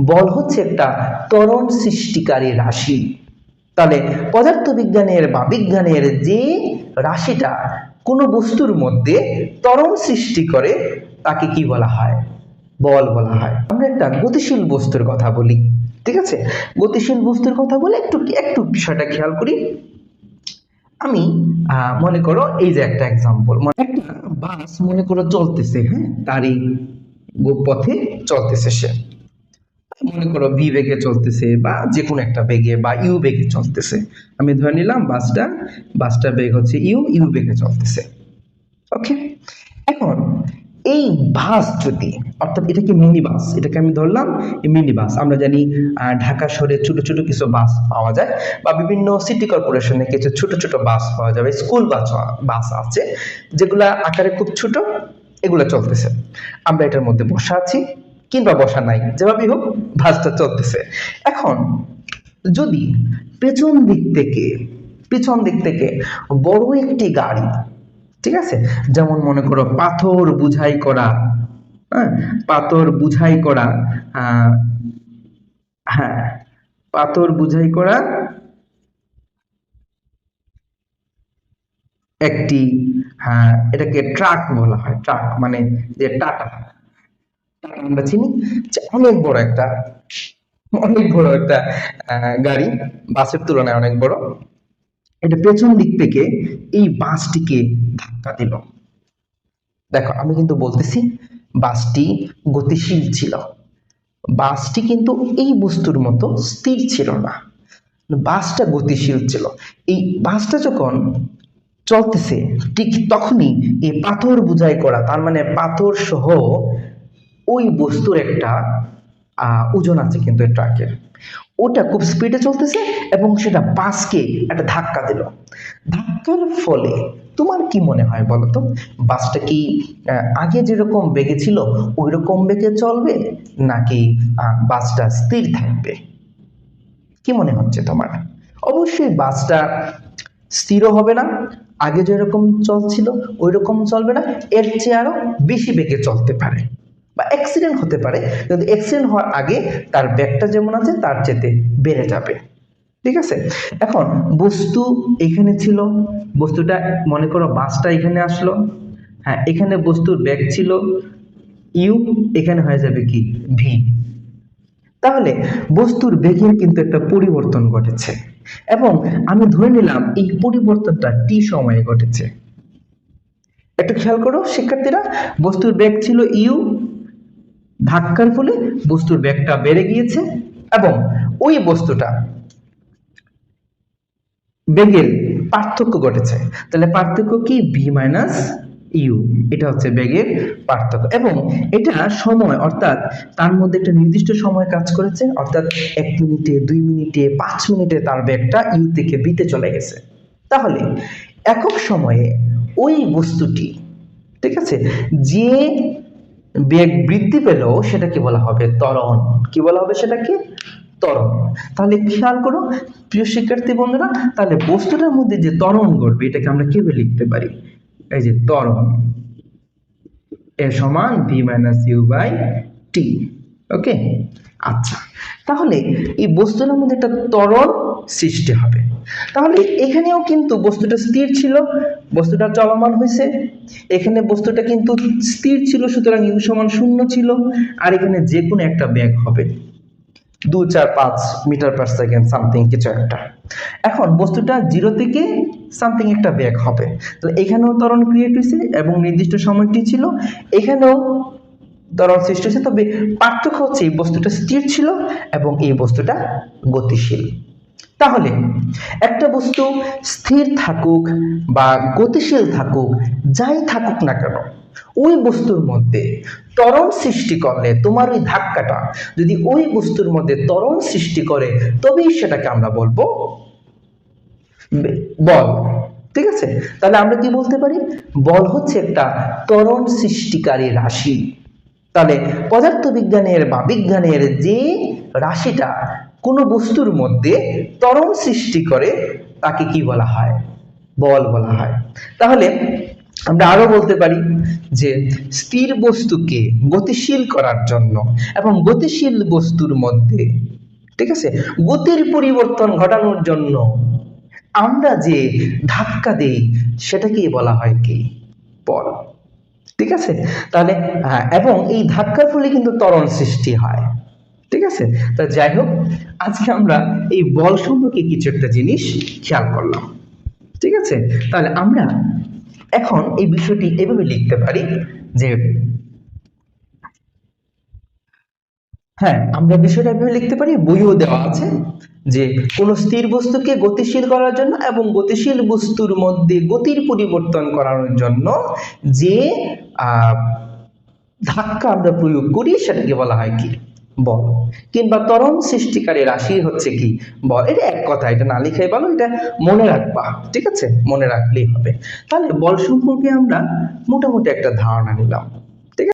বল হচ্ছে একটা ত্বরণ সৃষ্টিকারী রাশি। তাহলে পদার্থবিজ্ঞানের বা বিজ্ঞানের যে রাশিটা কোনো বস্তুর মধ্যে ত্বরণ সৃষ্টি করে, তাকে কি বলা হয়? বল বলা হয়। আমরা একটা গতিশীল বস্তুর কথা বলি, ঠিক আছে? গতিশীল বস্তুর কথা বলে একটু একটু বিষয়টা খেয়াল করি। আমি মনে করো এই যে একটা এক্সাম্পল একটা বাস মনে করো চলতেছে হ্যাঁ? তারই পথে চলতেছে সে। মনে করো ভি বেগে চলতেছে বা যে কোনো একটা বেগে বা ইউ বেগে চলতেছে। আমি ধরে নিলাম বাসটা বাসটা বেগ হচ্ছে ইউ ইউ বেগে চলতেছে। ওকে এখন এই বাস যদি, অর্থাৎ এটা কি মিনি বাস এটাকে আমি ধরলাম মিনি বাস আমরা জানি ঢাকা শহরে ছোট ছোট কিছু বাস পাওয়া যায় বা বিভিন্ন সিটি কর্পোরেশনে কিছু ছোট ছোট বাস পাওয়া যাবে স্কুল বাস বাস আছে, যেগুলা আকারে খুব ছোট, এগুলো চলতেছে। আমরা এটার মধ্যে বসা আছি। কিংবা বসা নাই, যেভাবেই হোক বাসটা চলতেছে। এখন, যদি পেছন দিক থেকে, পেছন দিক থেকে বড় একটি গাড়ি, ঠিক আছে? যেমন মনে করো পাথর বুঝাই করা হ্যাঁ? পাথর বুঝাই করা হ্যাঁ পাথর বুঝাই করা একটি হ্যাঁ এটাকে ট্রাক বলা হয়, ট্রাক মানে যে টাটা। আমরা চিনি যে অনেক বড় একটা, অনেক বড় একটা গাড়ি, বাসের তুলনায় অনেক বড়। এটা পেছন দিক থেকে এই বাসটিকে ধাক্কা দিল। দেখো, আমি কিন্তু বলতেছি বাসটি গতিশীল ছিল। বাসটি কিন্তু এই বস্তুর মতো স্থির ছিল না। বাসটা গতিশীল ছিল। এই বাসটা যখন চলতেছে, ঠিক তখনই এই পাথর বুঝাই করা, তার মানে পাথর সহ ওই বস্তুর একটা ওজন আছে কিন্তু ট্রাকের। ওটা খুব স্পিডে চলতেছে এবং সেটা বাসকে একটা ধাক্কা দিল। ধাক্কার ফলে তোমার কি মনে হয় বলো তো? বাসটা কি আগে যেরকম বেগে ছিল ওই রকম বেগে চলবে? নাকি বাসটা স্থির থাকবে? কি মনে হচ্ছে তোমার? অবশ্যই বাসটা স্থিরও হবে না, আগে যেরকম চলছিল ওই রকম চলবে না, এর চেয়ে আরও বেশি বেগে চলতে পারে। বা অ্যাক্সিডেন্ট হতে পারে। কিন্তু অ্যাক্সিডেন্ট হওয়ার আগে তার ব্যাগটা যেমন আছে, তার চেতে বেড়ে যাবে। ঠিক আছে? এখন বস্তু এখানে ছিল, বস্তুটা মনে করো বাসটা এখানে আসলো। হ্যাঁ এখানে বস্তুর ব্যাগ ছিল। ইউ এখানে হয়ে যাবে কি? ভি তাহলে বস্তুর বেগের কিন্তু একটা পরিবর্তন ঘটেছে। এবং আমি ধরে নিলাম এই পরিবর্তনটা টি সময়ে ঘটেছে। একটু খেয়াল করো, শিক্ষার্থীরা, বস্তুর বেগ ছিল ইউ ধাক্কার ফলে বস্তুর বেগটা বেড়ে গিয়েছে এবং ওই বস্তুটা বেগের পার্থক্য ঘটেছে। তাহলে পার্থক্য কি? ভি মাইনাস ইউ এটা হচ্ছে বেগের পার্থক্য। এবং এটা সময়, অর্থাৎ তার মধ্যে একটা নির্দিষ্ট সময় কাজ করেছে, অর্থাৎ এক মিনিটে, দুই মিনিটে, পাঁচ মিনিটে তার বেগটা ইউ থেকে বিতে চলে গেছে। তাহলে একক সময়ে ওই বস্তুটি, ঠিক আছে? যে বেগ বৃদ্ধি পেলেও সেটাকে বলা হবে ত্বরণ। কি বলা হবে সেটাকে? ত্বরণ। তাহলে খেয়াল করো? প্রিয় শিক্ষার্থী বন্ধুরা, তাহলে বস্তুটার মধ্যে যে ত্বরণ ঘটবে, এটাকে আমরা কীভাবে লিখতে পারি? এই যে ত্বরণ। এ সমান v minus u by t okay আচ্ছা। তাহলে এই বস্তুটার মধ্যে একটা ত্বরণ সৃষ্টি হবে। তাহলে এখানেও কিন্তু বস্তুটা স্থির ছিল, বস্তুটা চলমান হয়েছে। এখানে বস্তুটা কিন্তু স্থির ছিল, সুতরাং ইউ সমান শূন্য ছিল, আর এখানে যে কোনো একটা ব্যাগ হবে। দু, চার, পাঁচ মিটার পার সেকেন্ড সামথিং কিছু একটা। এখন বস্তুটা জিরো থেকে সামথিং একটা ব্যাগ হবে। তো এখানেও ত্বরণ ক্রিয়েট হয়েছে এবং নির্দিষ্ট সময়টি ছিল। এখানেও ত্বরণ সৃষ্টি হয়েছে। তবে পার্থক্য হচ্ছে এই বস্তুটা স্থির ছিল এবং এই বস্তুটা গতিশীল। তাহলে একটা বস্তু স্থির থাকুক বা গতিশীল থাকুক, যাই থাকুক না কেন, ওই বস্তুর মধ্যে ত্বরণ সৃষ্টি করলে তোমার ওই ধাক্কাটা যদি ওই বস্তুর মধ্যে তরণ সৃষ্টি করে, তবেই সেটাকে আমরা বলব বল। ঠিক আছে? তাহলে আমরা কি বলতে পারি? বল হচ্ছে একটা তরণ সৃষ্টিকারী রাশি। তাহলে পদার্থবিজ্ঞানের বা বিজ্ঞানের যে রাশিটা কোনো বস্তুর মধ্যে ত্বরণ সৃষ্টি করে, তাকে কি বলা হয়? বল বলা হয়। তাহলে আমরা আরও বলতে পারি যে স্থির বস্তুকে গতিশীল করার জন্য এবং গতিশীল বস্তুর মধ্যে, ঠিক আছে? গতির পরিবর্তন ঘটানোর জন্য আমরা যে ধাক্কা দেই, সেটাকেই বলা হয় কি? বল। ঠিক আছে? তাহলে হ্যাঁ এবং এই ধাক্কার ফলে কিন্তু ত্বরণ সৃষ্টি হয়। ঠিক আছে? তা যাই হোক, আজকে আমরা এই বল সম্পর্কে কিছু একটা জিনিস খেয়াল করলাম। ঠিক আছে? তাহলে আমরা এখন এই বিষয়টি এভাবে লিখতে পারি যে হ্যাঁ আমরা বিষয়টা এভাবে লিখতে পারি, বইও দেওয়া আছে যে কোন স্থির বস্তুকে গতিশীল করার জন্য এবং গতিশীল বস্তুর মধ্যে গতির পরিবর্তন করানোর জন্য যে ধাক্কা আমরা প্রয়োগ করি সেটাকে বলা হয় কি? বল। কিংবা ত্বরণ সৃষ্টিকারী রাশি হচ্ছে কি? বল। এটা এক কথা, এটা না লিখাই বলো, এটা মনে রাখবা, ঠিক আছে? মনে রাখলেই হবে। তাহলে বল সম্পর্কে আমরা মোটামুটি একটা ধারণা নিলাম।